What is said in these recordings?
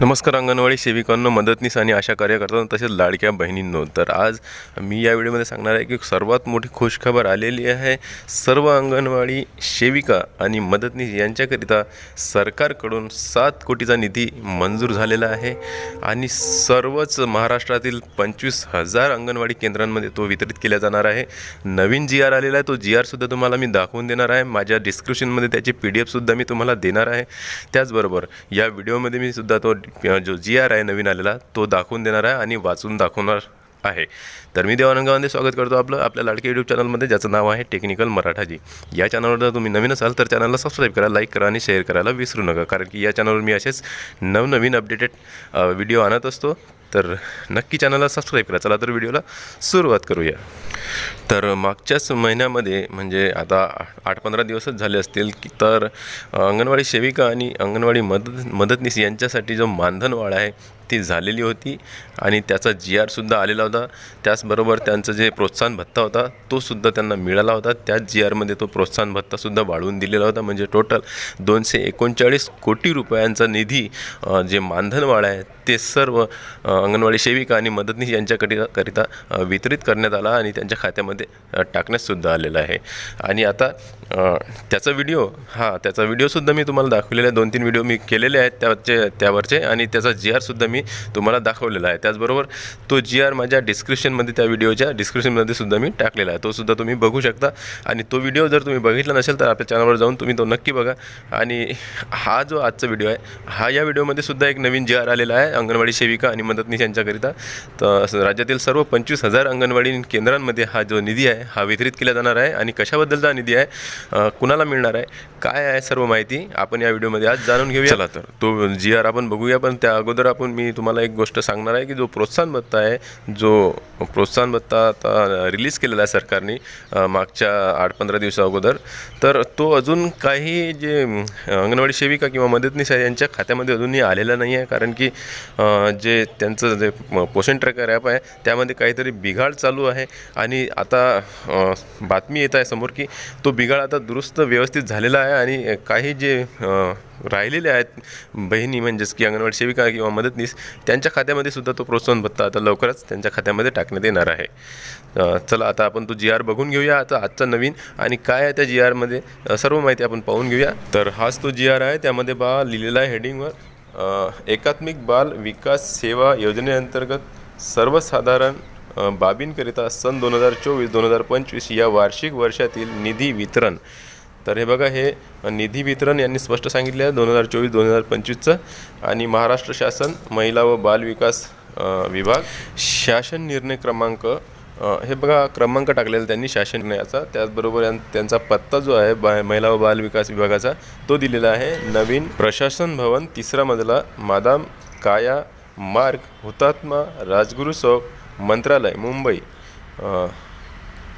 नमस्कार अंगणवाडी सेविकांनो मदतनीस आणि आशा कार्यकर्त्यांना तसेच लाडक्या बहिणींनो. तर आज मी या व्हिडिओमध्ये सांगणार आहे की सर्वात मोठी खुशखबर आलेली आहे सर्व अंगणवाडी सेविका आणि मदतनीस यांच्याकरिता सरकारकडून सात कोटीचा निधी मंजूर झालेला आहे आणि सर्वच महाराष्ट्रातील पंचवीस हजार अंगणवाडी केंद्रांमध्ये तो वितरित केला जाणार आहे. नवीन जी आर आलेला आहे तो जी आरसुद्धा तुम्हाला मी दाखवून देणार आहे. माझ्या डिस्क्रिप्शनमध्ये त्याची पी डी एफसुद्धा मी तुम्हाला देणार आहे. त्याचबरोबर या व्हिडिओमध्ये मी सुद्धा तो जो जी आर आहे नवीन आलेला तो दाखवून देणार आहे आणि वाचून दाखवणार आहे. तर मी देवानंद स्वागत करतो आपलं आपल्या लाडके यूट्यूब चॅनलमध्ये ज्याचं नाव आहे टेक्निकल मराठाजी या चॅनलवर जर तुम्ही नवीन असाल तर चॅनलला सबस्क्राईब करा लाईक करा आणि शेअर करायला विसरू नका. कारण की या चॅनलवर मी असेच नवनवीन अपडेटेड व्हिडिओ आणत असतो. तर नक्की चॅनलला सबस्क्राईब करा. चला तर व्हिडिओला सुरुवात करूया. तर मागच्याच महिन्यामध्ये म्हणजे आता आठ पंधरा दिवसच झाले असतील की तर अंगणवाडी सेविका आणि अंगणवाडी मदत मदतनीस यांच्यासाठी जो मानधनवाढ आहे ती झालेली होती आणि त्याचा जी आरसुद्धा आलेला होता. त्याचबरोबर त्यांचं जे प्रोत्साहन भत्ता होता तोसुद्धा त्यांना मिळाला होता. त्याच जी आरमध्ये तो प्रोत्साहन भत्तासुद्धा वाढवून दिलेला होता. म्हणजे टोटल दोनशे एकोणचाळीस कोटी रुपयांचा निधी जे मानधनवाढ आहे ते सर्व अंगणवाडी सेविका आणि मदतनीस यांच्याकरिता करिता वितरित करण्यात आला आणि त्यांच्या खात्यामध्ये मध्ये टाकण्यातसुद्धा आलेलं आहे. आणि आता त्याचा व्हिडिओ हा त्याचा व्हिडिओसुद्धा मी तुम्हाला दाखवलेला आहे. दोन तीन व्हिडिओ मी केलेले आहेत त्याचे त्यावरचे आणि त्याचा जी आरसुद्धा मी तुम्हाला दाखवलेला आहे. त्याचबरोबर तो जी आर माझ्या डिस्क्रिप्शनमध्ये त्या व्हिडिओच्या डिस्क्रिप्शनमध्ये सुद्धा मी टाकलेला आहे. तो सुद्धा तुम्ही बघू शकता. आणि तो व्हिडिओ जर तुम्ही बघितला नसेल तर आपल्या चॅनलवर जाऊन तुम्ही तो नक्की बघा. आणि हा जो आजचा व्हिडिओ आहे हा या व्हिडिओमध्ये सुद्धा एक नवीन जी आर आलेला आहे अंगणवाडी सेविका आणि मदतनीस यांच्याकरिता. तर राज्यातील सर्व पंचवीस हजार अंगणवाडी केंद्रांमध्ये हा जो निधी आहे हा वितरित केला जाणार आहे आणि कशाबद्दलचा निधी आहे कुणाला मिळणार आहे काय आहे सर्व माहिती आपण या व्हिडिओमध्ये आज जाणून घेऊया. चला तर. तो जी आर आपण बघूया पण त्या अगोदर आपण मी तुम्हाला एक गोष्ट सांगणार आहे की जो प्रोत्साहन भत्ता आहे जो प्रोत्साहन भत्ता आता रिलीज केलेला आहे सरकारने मागच्या आठ पंधरा दिवसा अगोदर तर तो अजून काही जे अंगणवाडी सेविका किंवा मदतनीस आहे यांच्या खात्यामध्ये अजूनही आलेला नाही आहे कारण की जे त्यांचं जे पोषण ट्रॅकर ॲप आहे त्यामध्ये काहीतरी बिघाड चालू आहे आणि आता आता बातमी येत आहे समोर की तो बिघाड आता दुरुस्त व्यवस्थित झालेला आहे आणि काही जे राहिलेले आहेत बहिणी म्हणजेच की अंगणवाडी सेविका किंवा मदतनीस त्यांच्या खात्यामध्ये सुद्धा तो प्रोत्साहन भत्ता आता लवकरच त्यांच्या खात्यामध्ये टाकण्यात येणार आहे. चला आता आपण तो जी आर बघून घेऊया. आता आजचा नवीन आणि काय आहे त्या जी आरमध्ये सर्व माहिती आपण पाहून घेऊया. तर हाच तो जी आर आहे. त्यामध्ये बा लिहिलेला आहे हेडिंगवर एकात्मिक बाल विकास सेवा योजनेअंतर्गत सर्वसाधारण बाबींकरिता सन दोन हजार चोवीस दोन हजार पंचवीस या वार्षिक वर्षातील निधी वितरण. तर हे बघा हे निधी वितरण यांनी स्पष्ट सांगितले आहे दोन हजार चोवीस दोन हजार पंचवीसचं. आणि महाराष्ट्र शासन महिला व बाल विकास विभाग शासन निर्णय क्रमांक हे बघा क्रमांक टाकलेला त्यांनी शासन निर्णयाचा. त्याचबरोबर त्यांचा पत्ता जो आहे बा महिला व बाल विकास विभागाचा तो दिलेला आहे. नवीन प्रशासन भवन तिसरा मजला मादाम काया मार्ग हुतात्मा राजगुरू चौक मंत्रालय मुंबई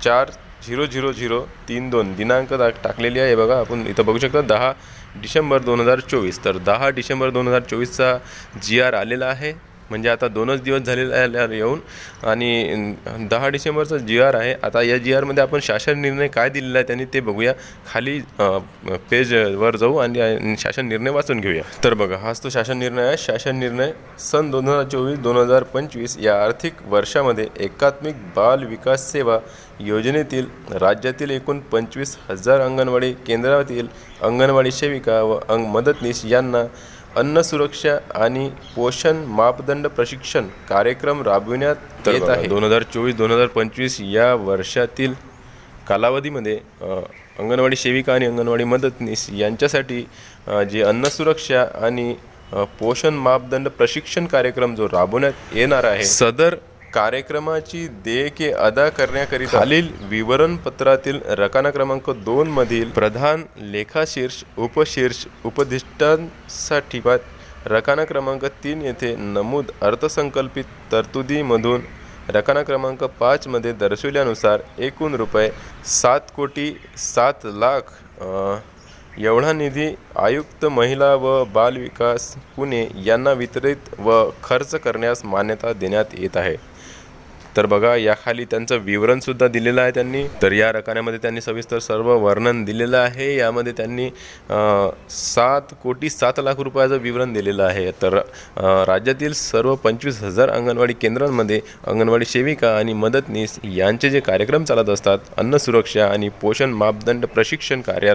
चार झिरो झिरो झिरो तीन दोन दिनांक दा टाकलेली आहे. बघा आपण इथं बघू शकता दहा डिसेंबर दोन हजार चोवीस. तर दहा डिसेंबर दोन हजार चोवीसचा जी आर आलेला आहे. म्हणजे आता दोनच दिवस झालेले येऊन. आणि दहा डिसेंबरचा जी आर आहे. आता या जी आरमध्ये आपण शासन निर्णय काय दिलेला आहे त्यांनी ते बघूया. खाली पेजवर जाऊ आणि आणि शासन निर्णय वाचून घेऊया. तर बघा हाच तो शासन निर्णय आहे. शासन निर्णय सन दोन हजार चोवीस दोन हजार पंचवीस या आर्थिक वर्षामध्ये एकात्मिक बाल विकास सेवा योजनेतील राज्यातील एकूण पंचवीस हजार अंगणवाडी केंद्रातील अंगणवाडी सेविका व अंग मदतनीस यांना अन्न सुरक्षा आणि पोषण मापदंड प्रशिक्षण कार्यक्रम राबविण्यात येत आहे. दोन हजार चोवीस दोन हजार पंचवीस या वर्षातील कालावधीमध्ये अंगणवाडी सेविका आणि अंगणवाडी मदतनीस यांच्यासाठी जे अन्न सुरक्षा आणि पोषण मापदंड प्रशिक्षण कार्यक्रम जो राबवण्यात येणार आहे सदर कार्यक्रमाची देयके अदा करण्याकरिता खालील विवरणपत्रातील रकाना क्रमांक दोन मधील प्रधान लेखाशीर्ष उपशीर्ष उपदिष्टांसाठी रकाना क्रमांक तीन येथे नमूद अर्थसंकल्पित तरतुदीमधून रकाना क्रमांक पाचमध्ये दर्शविल्यानुसार एकूण रुपये सात कोटी सात लाख एवढा निधी आयुक्त महिला व बाल विकास पुणे यांना वितरित व खर्च करण्यास मान्यता देण्यात येत आहे. तर बघा याखाली त्यांचं विवरणसुद्धा दिलेलं आहे त्यांनी. तर या रकान्यामध्ये त्यांनी सविस्तर सर्व वर्णन दिलेलं आहे. यामध्ये त्यांनी सात कोटी सात लाख रुपयाचं विवरण दिलेलं आहे. तर राज्यातील सर्व पंचवीस हजार अंगणवाडी केंद्रांमध्ये अंगणवाडी सेविका आणि मदतनीस यांचे जे कार्यक्रम चालत असतात अन्न सुरक्षा आणि पोषण मापदंड प्रशिक्षण कार्य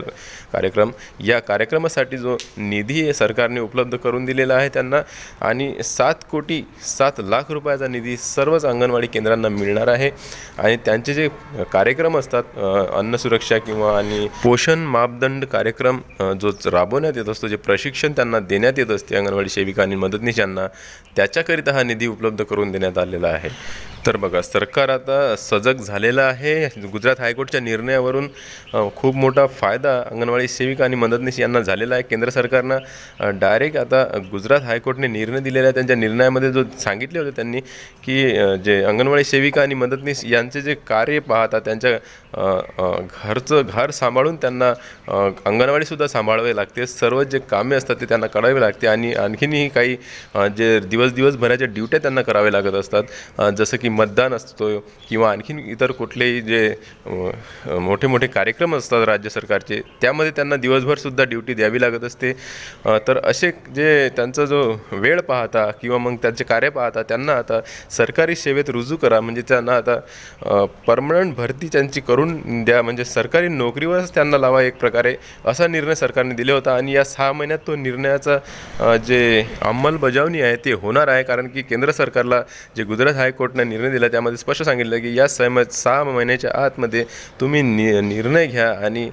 कार्यक्रम या कार्यक्रमासाठी जो निधी सरकारने उपलब्ध करून दिलेला आहे त्यांना. आणि सात कोटी सात लाख रुपयाचा निधी सर्वच अंगणवाडी केंद्र केंद्रांना मिळणार आहे. आणि त्यांचे जे कार्यक्रम असतात अन्न सुरक्षा किंवा आणि पोषण मापदंड कार्यक्रम जो राबवण्यात येत असतो जे प्रशिक्षण त्यांना देण्यात येत असते अंगणवाडी सेविका आणि मदतनीस यांना त्याच्याकरिता हा निधी उपलब्ध करून देण्यात आलेला आहे. तर बघा सरकार आता सजग झालेलं आहे. गुजरात हायकोर्टच्या निर्णयावरून खूप मोठा फायदा अंगणवाडी सेविका आणि मदतनीस यांना झालेला आहे. केंद्र सरकारनं डायरेक्ट आता गुजरात हायकोर्टने निर्णय दिलेला आहे. त्यांच्या निर्णयामध्ये जो सांगितले होते त्यांनी की जे अंगणवाडी सेविका आणि मदतनीस यांचे जे कार्य पाहता त्यांच्या घरचं घर सांभाळून त्यांना अंगणवाडीसुद्धा सांभाळावे लागते. सर्व जे कामे असतात ते त्यांना करावे लागते आणि आणखीनही काही जे दिवस दिवसभराच्या ड्युट्या त्यांना करावे लागत असतात. जसं की मतदान असतो किंवा आणखीन इतर कुठलेही जे मोठे मोठे कार्यक्रम असतात राज्य सरकारचे त्यामध्ये त्यांना दिवसभरसुद्धा ड्युटी द्यावी लागत असते. तर असे जे त्यांचा जो वेळ पाहता किंवा मग त्यांचे कार्य पाहता त्यांना आता सरकारी सेवेत रुजू करा म्हणजे त्यांना आता परमनंट भरती त्यांची करून द्या म्हणजे सरकारी नोकरीवरच त्यांना लावा एक प्रकारे असा निर्णय सरकारने दिला होता. आणि या सहा महिन्यात तो निर्णयाचा जे अंमलबजावणी आहे ते होणार आहे. कारण की केंद्र सरकारला जे गुजरात हायकोर्टने निर्णय दिला. त्यामध्ये स्पष्ट सांगितलं की या सम सहा महिन्याच्या आतमध्ये तुम्ही नि निर्णय घ्या आणि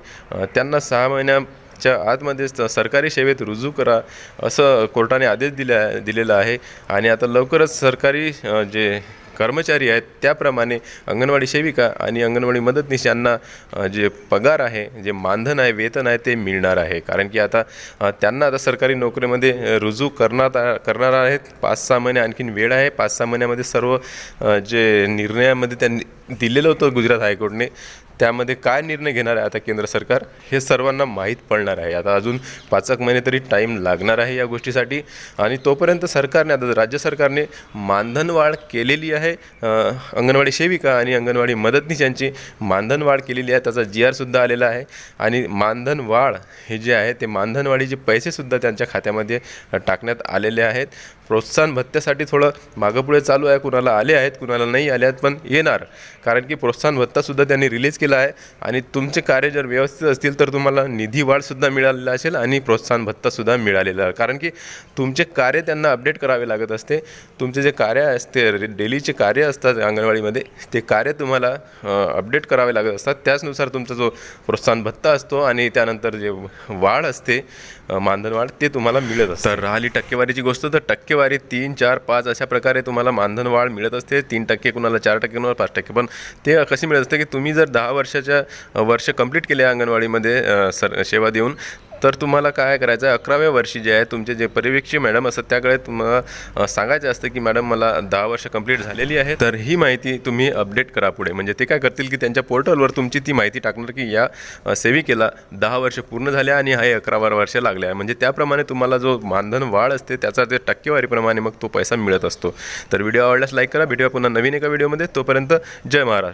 त्यांना सहा महिन्या च्या सरकारी सेवेत रुजू करा असं कोर्टाने आदेश दिल्या दिलेला आहे. आणि आता लवकरच सरकारी जे कर्मचारी आहेत. त्याप्रमाणे अंगणवाडी सेविका आणि अंगणवाडी मदतनीस यांना जे पगार आहे जे मानधन आहे वेतन आहे ते मिळणार आहे. कारण की आता त्यांना आता सरकारी नोकरीमध्ये रुजू करणार आ- करणार आहेत. पाच सहा महिने आणखीन वेळ आहे. पाच सहा महिन्यामध्ये सर्व जे निर्णयामध्ये त्यांनी दिलेलं होतं गुजरात हायकोर्टने त्यामध्ये काय निर्णय घेणार आहे आता केंद्र सरकार हे सर्वांना माहीत पडणार आहे. आता अजून पाच एक महिने तरी टाईम लागणार आहे या गोष्टीसाठी. आणि तोपर्यंत सरकारने आता राज्य सरकारने मानधनवाढ केलेली आहे. अंगणवाडी सेविका आणि अंगणवाडी मदतनीस यांची मानधनवाढ केलेली आहे. त्याचा जी आरसुद्धा आलेला आहे. आणि मानधनवाढ हे जे आहे ते मानधनवाढीचे पैसेसुद्धा त्यांच्या खात्यामध्ये टाकण्यात आलेले आहेत. प्रोत्साहन भत्त्यासाठी थोडं मागंपुढे चालू आहे. कुणाला आले आहेत कुणाला नाही आले आहेत पण येणार. कारण की प्रोत्साहन भत्तासुद्धा त्यांनी रिलीज केला आहे. आणि तुमचे कार्य जर व्यवस्थित असतील तर तुम्हाला निधी वाढसुद्धा मिळालेला असेल आणि प्रोत्साहन भत्तासुद्धा मिळालेला. कारण की तुमचे कार्य त्यांना अपडेट करावे लागत असते. तुमचे जे कार्य असते डेलीचे कार्य असतात अंगणवाडीमध्ये ते कार्य तुम्हाला अपडेट करावे लागत असतात. त्याचनुसार तुमचा जो प्रोत्साहन भत्ता असतो आणि त्यानंतर जे वाढ असते मानधन वाढ ते तुम्हाला मिळत असतं. तर राहिली टक्केवारीची गोष्ट तर टक्केवारी तीन चार पाच अशा प्रकारे तुम्हाला मानधन वाढ मिळत असते. तीन टक्के कुणाला चार टक्के कुणाला पाच टक्के. पण ते कशी मिळत असते की तुम्ही जर दहा वर्षाच्या वर्ष कंप्लीट केले अंगणवाडीमध्ये सर सेवा देऊन तर तुम्हाला काय करायचं आहे अकराव्या वर्षी जे आहे तुमचे जे परिवेक्षी मॅडम असतात त्याकडे तुम्हाला सांगायचं असतं की मॅडम मला दहा वर्ष कंप्लीट झालेली आहे तर ही माहिती तुम्ही अपडेट करा पुढे. म्हणजे ते काय करतील की त्यांच्या पोर्टलवर तुमची ती माहिती टाकणार की या सेविकेला दहा वर्ष पूर्ण झाले आणि हा अकरावा वर्ष लागले आहे. म्हणजे त्याप्रमाणे तुम्हाला जो मानधन वाढ असते त्याचा ते टक्केवारीप्रमाणे मग तो पैसा मिळत असतो. तर व्हिडिओ आवडल्यास लाईक करा. भेटूया पुन्हा नवीन एका व्हिडिओमध्ये. तोपर्यंत जय महाराष्ट्र.